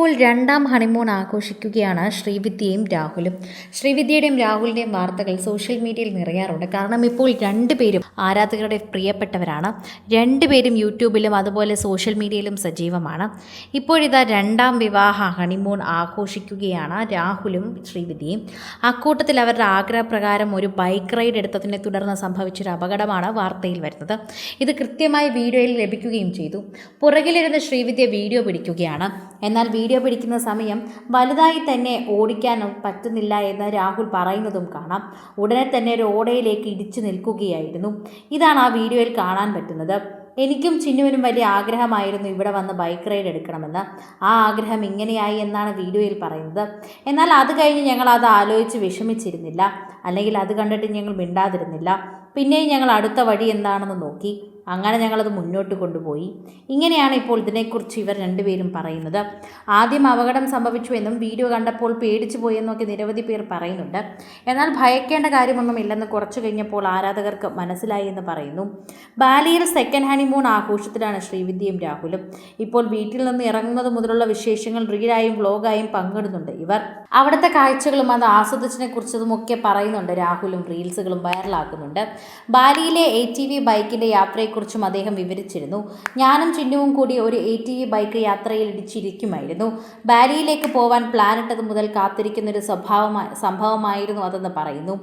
ഇപ്പോൾ രണ്ടാം ഹണിമൂൺ ആഘോഷിക്കുകയാണ് ശ്രീവിദ്യയും രാഹുലും. ശ്രീവിദ്യയുടെയും രാഹുലിന്റെയും വാർത്തകൾ സോഷ്യൽ മീഡിയയിൽ നിറയാറുണ്ട്. കാരണം ഇപ്പോൾ രണ്ടുപേരും ആരാധകരുടെ പ്രിയപ്പെട്ടവരാണ്. രണ്ടുപേരും യൂട്യൂബിലും അതുപോലെ സോഷ്യൽ മീഡിയയിലും സജീവമാണ്. ഇപ്പോഴിതാ രണ്ടാം വിവാഹ ഹണിമൂൺ ആഘോഷിക്കുകയാണ് രാഹുലും ശ്രീവിദ്യയും. അക്കൂട്ടത്തിൽ അവരുടെ ആഗ്രഹപ്രകാരം ഒരു ബൈക്ക് റൈഡ് എടുത്തതിനെ തുടർന്ന് സംഭവിച്ചൊരു അപകടമാണ് വാർത്തയിൽ വരുന്നത്. ഇത് കൃത്യമായി വീഡിയോയിൽ ലഭിക്കുകയും ചെയ്തു. പുറകിലിരുന്ന് ശ്രീവിദ്യ വീഡിയോ പിടിക്കുകയാണ്. എന്നാൽ വീഡിയോ പിടിക്കുന്ന സമയം വലുതായി തന്നെ ഓടിക്കാൻ പറ്റുന്നില്ല എന്ന് രാഹുൽ പറയുന്നതും കാണാം. ഉടനെ തന്നെ ഒരു ഓടയിലേക്ക് ഇടിച്ചു നിൽക്കുകയായിരുന്നു. ഇതാണ് ആ വീഡിയോയിൽ കാണാൻ പറ്റുന്നത്. എനിക്കും ചിന്നുവിനും വലിയ ആഗ്രഹമായിരുന്നു ഇവിടെ വന്ന് ബൈക്ക് റൈഡ് എടുക്കണമെന്ന്. ആ ആഗ്രഹം ഇങ്ങനെയായി എന്നാണ് വീഡിയോയിൽ പറയുന്നത്. എന്നാൽ അത് കഴിഞ്ഞ് ഞങ്ങൾ അത് ആലോചിച്ച് വിഷമിച്ചിരുന്നില്ല. അല്ലെങ്കിൽ അത് കണ്ടിട്ട് ഞങ്ങൾ മിണ്ടാതിരുന്നില്ല. പിന്നെയും ഞങ്ങൾ അടുത്ത വഴി എന്താണെന്ന് നോക്കി. അങ്ങനെ ഞങ്ങളത് മുന്നോട്ട് കൊണ്ടുപോയി. ഇങ്ങനെയാണ് ഇപ്പോൾ ഇതിനെക്കുറിച്ച് ഇവർ രണ്ടുപേരും പറയുന്നത്. ആദ്യം അപകടം സംഭവിച്ചു എന്നും വീഡിയോ കണ്ടപ്പോൾ പേടിച്ചു പോയെന്നൊക്കെ നിരവധി പേർ പറയുന്നുണ്ട്. എന്നാൽ ഭയക്കേണ്ട കാര്യമൊന്നുമില്ലെന്ന് കുറച്ചു കഴിഞ്ഞപ്പോൾ ആരാധകർക്ക് മനസ്സിലായി എന്ന് പറയുന്നു. ബാലിയിൽ സെക്കൻഡ് ഹണിമൂൺ ആഘോഷത്തിലാണ് ശ്രീവിദ്യയും രാഹുലും. ഇപ്പോൾ വീട്ടിൽ നിന്ന് ഇറങ്ങുന്നത് മുതലുള്ള വിശേഷങ്ങൾ റീലായും വ്ലോഗായും പങ്കിടുന്നുണ്ട് ഇവർ. അവിടുത്തെ കാഴ്ചകളും അത് ആസ്വദിച്ചതിനെ കുറിച്ചതും ഒക്കെ പറയുന്നുണ്ട്. രാഹുലും റീൽസുകളും വൈറലാക്കുന്നുണ്ട് ബാലിയിലെ എ ടി വി ബൈക്കിന്റെ യാത്രയെക്കുറിച്ചും അദ്ദേഹം വിവരിച്ചിരുന്നു. ഞാനും ചിന്നുവും കൂടി ഒരു എ ടി വി ബൈക്ക് യാത്രയിൽ ഇടിച്ചിരിക്കുമായിരുന്നു ബാലിയിലേക്ക് പോവാൻ പ്ലാനിട്ടത് മുതൽ കാത്തിരിക്കുന്ന ഒരു സ്വഭാവമായി സംഭവമായിരുന്നു അതെന്ന് പറയുന്നു.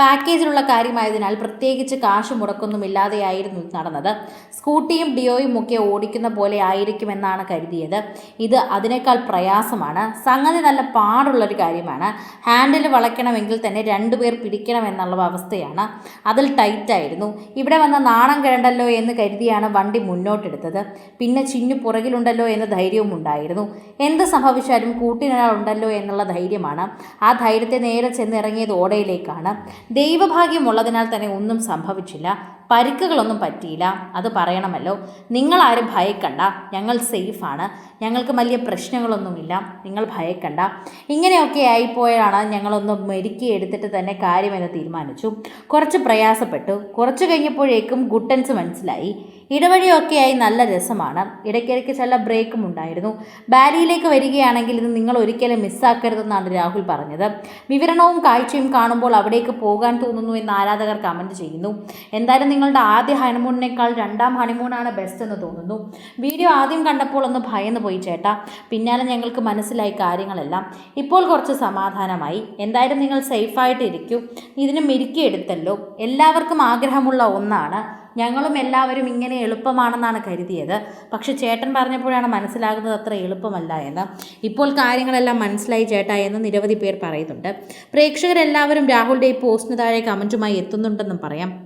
പാക്കേജിലുള്ള കാര്യമായതിനാൽ പ്രത്യേകിച്ച് കാശ് മുടക്കൊന്നുമില്ലാതെയായിരുന്നു നടന്നത്. സ്കൂട്ടിയും ഡിയോയും ഒക്കെ ഓടിക്കുന്ന പോലെ ആയിരിക്കുമെന്നാണ് കരുതിയത്. ഇത് അതിനേക്കാൾ പ്രയാസമാണ്. സംഗതി നല്ല പാടുള്ളൊരു കാര്യമാണ്. ഹാൻഡിൽ വളയ്ക്കണമെങ്കിൽ തന്നെ രണ്ടുപേർ പിടിക്കണം എന്നുള്ള അവസ്ഥയാണ്. അതിൽ ടൈറ്റായിരുന്നു ഇവിടെ വന്ന നാണം കിടണ്ടല്ലോ എന്ന് കരുതിയാണ് വണ്ടി മുന്നോട്ടെടുത്തത്. പിന്നെ ചിന്നു പുറകിലുണ്ടല്ലോ എന്ന ധൈര്യവും ഉണ്ടായിരുന്നു എന്ത് സംഭവിച്ചാലും കൂട്ടിനൊരാളുണ്ടല്ലോ എന്നുള്ള ധൈര്യമാണ്. ആ ധൈര്യത്തെ നേരെ ചെന്നിറങ്ങിയത് ഓടയിലേക്കാണ്. ദൈവഭാഗ്യമുള്ളതിനാൽ തന്നെ ഒന്നും സംഭവിച്ചില്ല. പരിക്കുകളൊന്നും പറ്റിയില്ല. അത് പറയണമല്ലോ. നിങ്ങളാരും ഭയക്കണ്ട. ഞങ്ങൾ സേഫാണ്. ഞങ്ങൾക്ക് വലിയ പ്രശ്നങ്ങളൊന്നുമില്ല. നിങ്ങൾ ഭയക്കണ്ട. ഇങ്ങനെയൊക്കെ ആയിപ്പോയാണ് ഞങ്ങളൊന്ന് മെരുക്കി എടുത്തിട്ട് തന്നെ കാര്യമെന്ന് തീരുമാനിച്ചു. കുറച്ച് പ്രയാസപ്പെട്ടു. കുറച്ച് കഴിഞ്ഞപ്പോഴേക്കും ഗുട്ടൻസ് മനസ്സിലായി. ഇടവഴിയൊക്കെയായി നല്ല രസമാണ്. ഇടയ്ക്കിടയ്ക്ക് ചില ബ്രേക്കും ഉണ്ടായിരുന്നു. ബാലിയിലേക്ക് വരികയാണെങ്കിൽ ഇത് നിങ്ങൾ ഒരിക്കലും മിസ്സാക്കരുതെന്നാണ് രാഹുൽ പറഞ്ഞത്. വിവരണവും കാഴ്ചയും കാണുമ്പോൾ അവിടേക്ക് പോകാൻ തോന്നുന്നു എന്ന് ആരാധകർ കമന്റ് ചെയ്യുന്നു. എന്തായാലും നിങ്ങളുടെ ആദ്യ ഹണിമൂണിനേക്കാൾ രണ്ടാം ഹണിമൂണാണ് ബെസ്റ്റ് എന്ന് തോന്നുന്നു. വീഡിയോ ആദ്യം കണ്ടപ്പോൾ ഒന്ന് ഭയന്ന് പോയി ചേട്ടാ. പിന്നാലെ ഞങ്ങൾക്ക് മനസ്സിലായി കാര്യങ്ങളെല്ലാം. ഇപ്പോൾ കുറച്ച് സമാധാനമായി. എന്തായാലും നിങ്ങൾ സേഫായിട്ട് ഇരിക്കൂ. ഇതിന് മെരുക്കിയെടുത്തല്ലോ എല്ലാവർക്കും ആഗ്രഹമുള്ള ഒന്നാണ്. ഞങ്ങളും എല്ലാവരും ഇങ്ങനെ എളുപ്പമാണെന്നാണ് കരുതിയത്. പക്ഷെ ചേട്ടൻ പറഞ്ഞപ്പോഴാണ് മനസ്സിലാകുന്നത് അത്ര എളുപ്പമല്ല എന്ന്. ഇപ്പോൾ കാര്യങ്ങളെല്ലാം മനസ്സിലായി ചേട്ടാ എന്ന് നിരവധി പേർ പറയുന്നുണ്ട്. പ്രേക്ഷകരെല്ലാവരും രാഹുലിന്റെ ഈ പോസ്റ്റിന് താഴെ കമന്റുമായി എത്തുന്നുണ്ടെന്നും പറയാം.